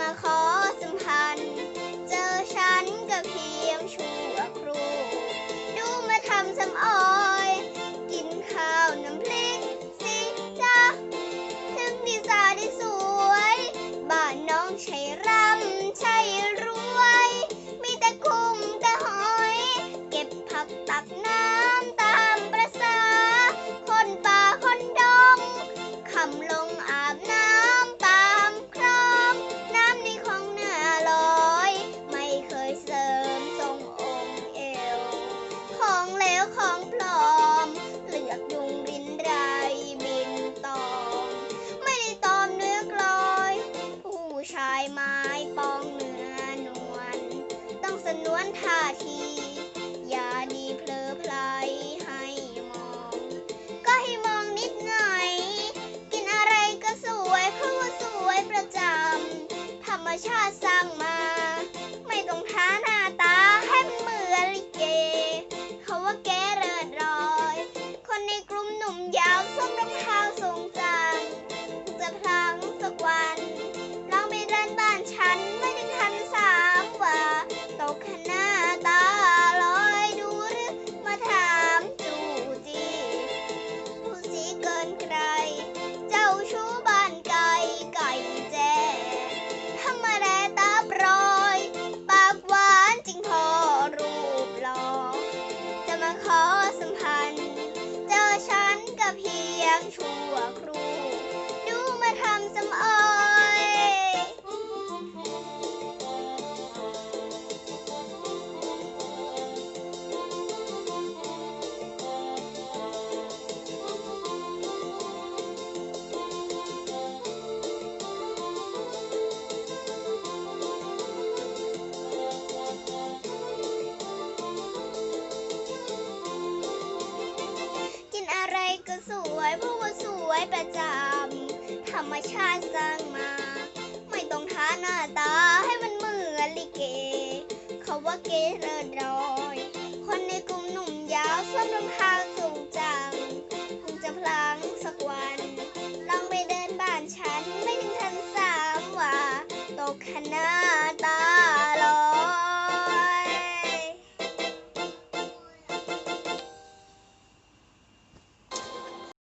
มาขอสัมพันธ์ เจอฉันก็เพียงชั่วครูดูมาทำสำออายไม้ปองเนื้อนวลต้องสนวนท่าที อย่าดีเพลอพลให้มอง ก็ให้มองนิดหน่อย กินอะไรก็สวยเพราะว่าสวยประจำธรรมชาติ สีเกินใคร เจ้าชู้บ้านไก่ไก่แจ้ทำมาแรตาปรอย ปากหวานจริงพอรูปหล่อจะมาขอสัมพันธ์ เจอฉันก็เพียงชั่วครู่ ว่าสวยประจำธรรมชาติสร้างมา ไม่ต้องทาหน้าตาให้มันเหมือนลิเก เขาว่าเกเรินในกลุ่มหนุ่มยาวสวมรอ